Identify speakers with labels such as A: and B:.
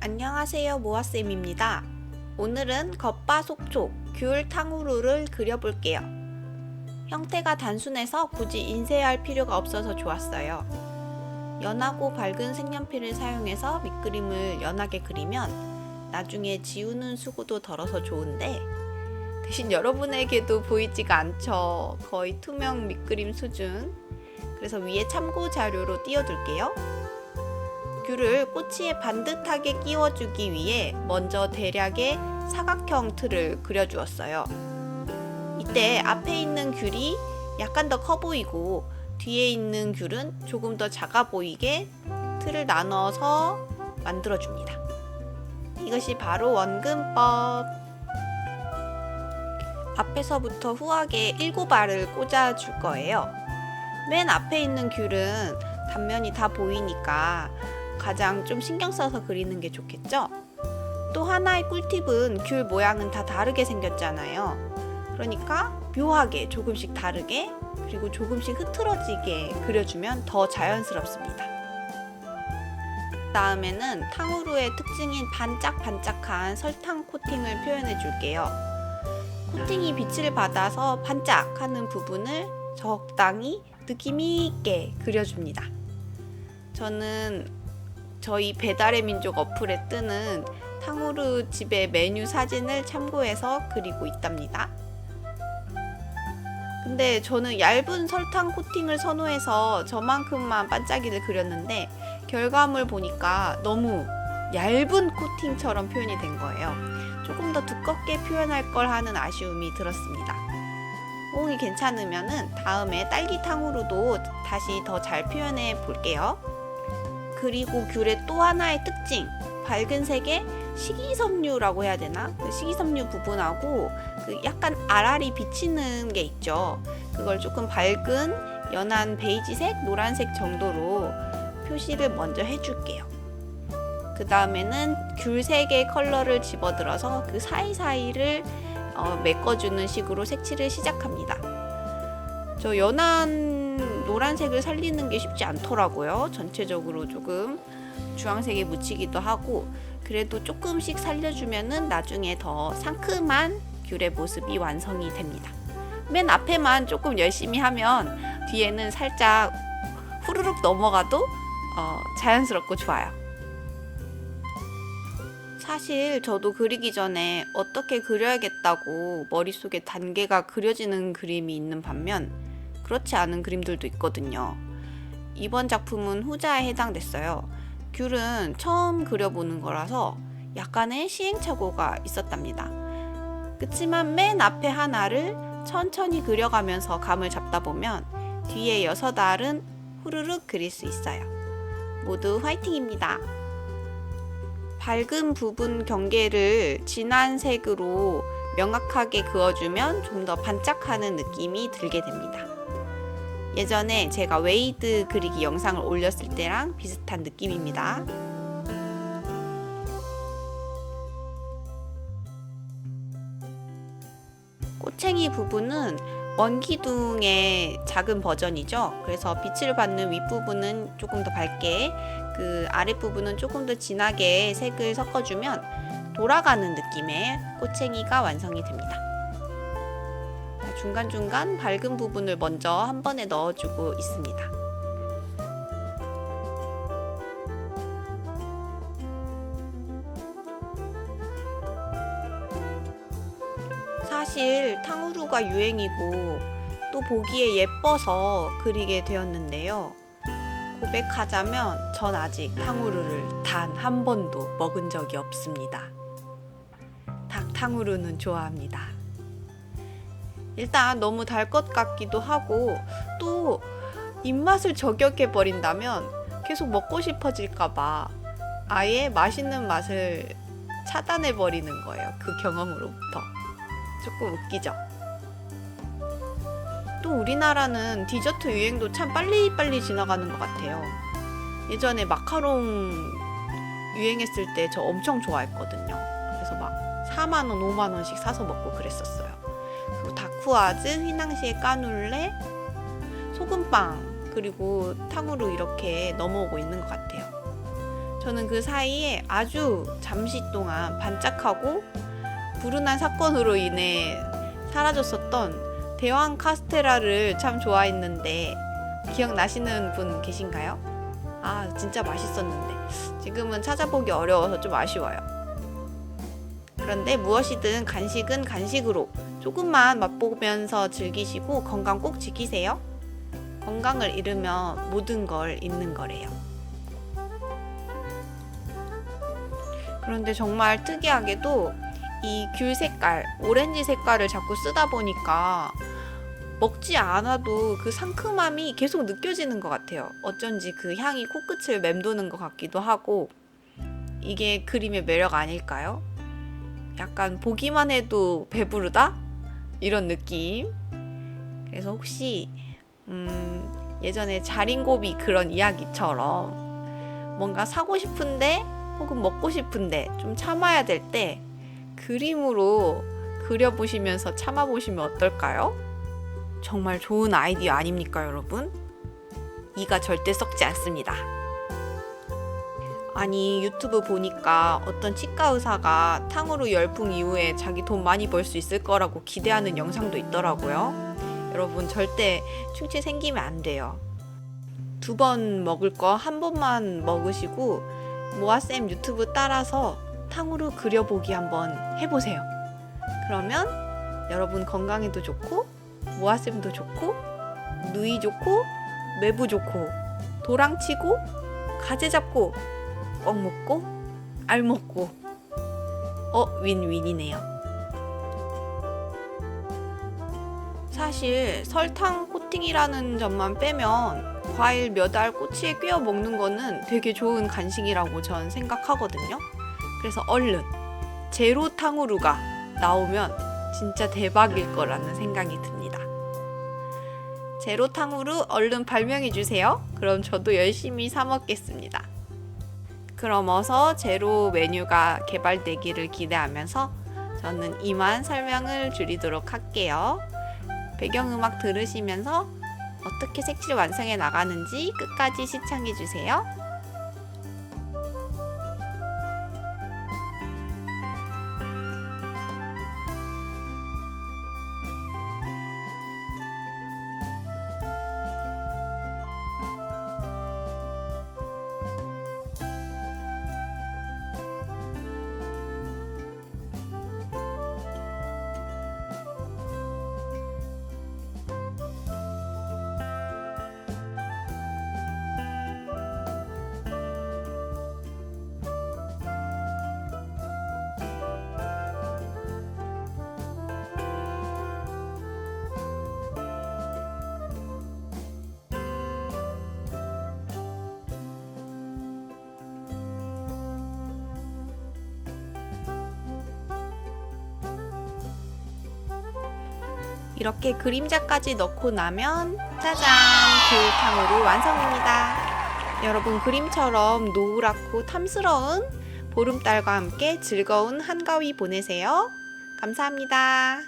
A: 안녕하세요 모아쌤입니다. 오늘은 겉바속촉 귤 탕후루를 그려볼게요. 형태가 단순해서 굳이 인쇄할 필요가 없어서 좋았어요. 연하고 밝은 색연필을 사용해서 밑그림을 연하게 그리면 나중에 지우는 수고도 덜어서 좋은데 대신 여러분에게도 보이지가 않죠. 거의 투명 밑그림 수준. 그래서 위에 참고 자료로 띄워둘게요. 귤을 꼬치에 반듯하게 끼워주기 위해 먼저 대략의 사각형 틀을 그려주었어요. 이때 앞에 있는 귤이 약간 더 커 보이고 뒤에 있는 귤은 조금 더 작아 보이게 틀을 나눠서 만들어줍니다. 이것이 바로 원근법. 앞에서부터 후하게 일곱 알을 꽂아줄 거예요. 맨 앞에 있는 귤은 단면이 다 보이니까 가장 좀 신경 써서 그리는 게 좋겠죠? 또 하나의 꿀팁은 귤 모양은 다 다르게 생겼잖아요. 그러니까 묘하게 조금씩 다르게 그리고 조금씩 흐트러지게 그려주면 더 자연스럽습니다. 다음에는 탕후루의 특징인 반짝반짝한 설탕 코팅을 표현해 줄게요. 코팅이 빛을 받아서 반짝하는 부분을 적당히 느낌 있게 그려줍니다. 저는 저희 배달의 민족 어플에 뜨는 탕후루 집의 메뉴 사진을 참고해서 그리고 있답니다. 근데 저는 얇은 설탕 코팅을 선호해서 저만큼만 반짝이를 그렸는데 결과물 보니까 너무 얇은 코팅처럼 표현이 된 거예요. 조금 더 두껍게 표현할 걸 하는 아쉬움이 들었습니다. 호응이 괜찮으면은 다음에 딸기 탕후루도 다시 더 잘 표현해 볼게요. 그리고 귤의 또 하나의 특징 밝은 색의 식이섬유라고 해야 되나? 그 식이섬유 부분하고 그 약간 알알이 비치는 게 있죠. 그걸 조금 밝은 연한 베이지색 노란색 정도로 표시를 먼저 해줄게요. 그 다음에는 귤색의 컬러를 집어들어서 그 사이사이를 어, 메꿔주는 식으로 색칠을 시작합니다 저 연한 노란색을 살리는 게 쉽지 않더라고요. 전체적으로 조금 주황색에 묻히기도 하고 그래도 조금씩 살려주면은 나중에 더 상큼한 귤의 모습이 완성이 됩니다. 맨 앞에만 조금 열심히 하면 뒤에는 살짝 후루룩 넘어가도 어, 자연스럽고 좋아요. 사실 저도 그리기 전에 어떻게 그려야겠다고 머릿속에 단계가 그려지는 그림이 있는 반면 그렇지 않은 그림들도 있거든요. 이번 작품은 후자에 해당됐어요. 귤은 처음 그려보는 거라서 약간의 시행착오가 있었답니다. 그치만 맨 앞에 하나를 천천히 그려가면서 감을 잡다 보면 뒤에 여섯 알은 후루룩 그릴 수 있어요. 모두 화이팅입니다. 밝은 부분 경계를 진한 색으로 명확하게 그어주면 좀 더 반짝하는 느낌이 들게 됩니다. 예전에 제가 웨이드 그리기 영상을 올렸을 때랑 비슷한 느낌입니다. 꼬챙이 부분은 원기둥의 작은 버전이죠. 그래서 빛을 받는 윗부분은 조금 더 밝게, 그 아랫부분은 조금 더 진하게 색을 섞어주면 돌아가는 느낌의 꼬챙이가 완성이 됩니다. 중간중간 밝은 부분을 먼저 한 번에 넣어주고 있습니다. 사실 탕후루가 유행이고 또 보기에 예뻐서 그리게 되었는데요. 고백하자면 전 아직 탕후루를 단 한 번도 먹은 적이 없습니다. 닭탕후루는 좋아합니다. 일단 너무 달 것 같기도 하고 또 입맛을 저격해 버린다면 계속 먹고 싶어질까봐 아예 맛있는 맛을 차단해 버리는 거예요. 그 경험으로부터. 조금 웃기죠? 또 우리나라는 디저트 유행도 참 빨리빨리 지나가는 것 같아요. 예전에 마카롱 유행했을 때 저 엄청 좋아했거든요. 그래서 막 4만원, 5만원씩 사서 먹고 그랬었어요. 그리고 다쿠아즈, 휘낭시에 까눌레, 소금빵 그리고 탕으로 이렇게 넘어오고 있는 것 같아요. 저는 그 사이에 아주 잠시 동안 반짝하고 불운한 사건으로 인해 사라졌었던 대왕 카스테라를 참 좋아했는데 기억나시는 분 계신가요? 아 진짜 맛있었는데 지금은 찾아보기 어려워서 좀 아쉬워요. 그런데 무엇이든 간식은 간식으로 조금만 맛보면서 즐기시고 건강 꼭 지키세요. 건강을 잃으면 모든 걸 잃는 거래요. 그런데 정말 특이하게도 이 귤 색깔, 오렌지 색깔을 자꾸 쓰다 보니까 먹지 않아도 그 상큼함이 계속 느껴지는 것 같아요. 어쩐지 그 향이 코끝을 맴도는 것 같기도 하고 이게 그림의 매력 아닐까요? 약간 보기만 해도 배부르다? 이런 느낌. 그래서 혹시 음, 예전에 자린고비 그런 이야기처럼 뭔가 사고 싶은데 혹은 먹고 싶은데 좀 참아야 될 때 그림으로 그려보시면서 참아보시면 어떨까요? 정말 좋은 아이디어 아닙니까, 여러분? 이가 절대 썩지 않습니다. 아니, 유튜브 보니까 어떤 치과 의사가 탕후루 열풍 이후에 자기 돈 많이 벌 수 있을 거라고 기대하는 영상도 있더라고요. 여러분, 절대 충치 생기면 안 돼요. 두 번 먹을 거 한 번만 먹으시고, 모아쌤 유튜브 따라서 탕후루 그려보기 한번 해보세요. 그러면 여러분 건강에도 좋고, 모아쌤도 좋고 누이 좋고 매부 좋고 도랑 치고 가재 잡고 떡 먹고 알 먹고 어 윈윈이네요. 사실 설탕 코팅이라는 점만 빼면 과일 몇 알 꼬치에 꿰어 먹는 거는 되게 좋은 간식이라고 전 생각하거든요. 그래서 얼른 제로 탕후루가 나오면 진짜 대박일 거라는 생각이 듭니다. 제로 탕후루 얼른 발명해 주세요. 그럼 저도 열심히 사 먹겠습니다. 그럼 어서 제로 메뉴가 개발되기를 기대하면서 저는 이만 설명을 줄이도록 할게요. 배경음악 들으시면서 어떻게 색칠 완성해 나가는지 끝까지 시청해 주세요. 이렇게 그림자까지 넣고 나면 짜잔! 귤탕후루 완성입니다. 여러분 그림처럼 노랗고 탐스러운 보름달과 함께 즐거운 한가위 보내세요. 감사합니다.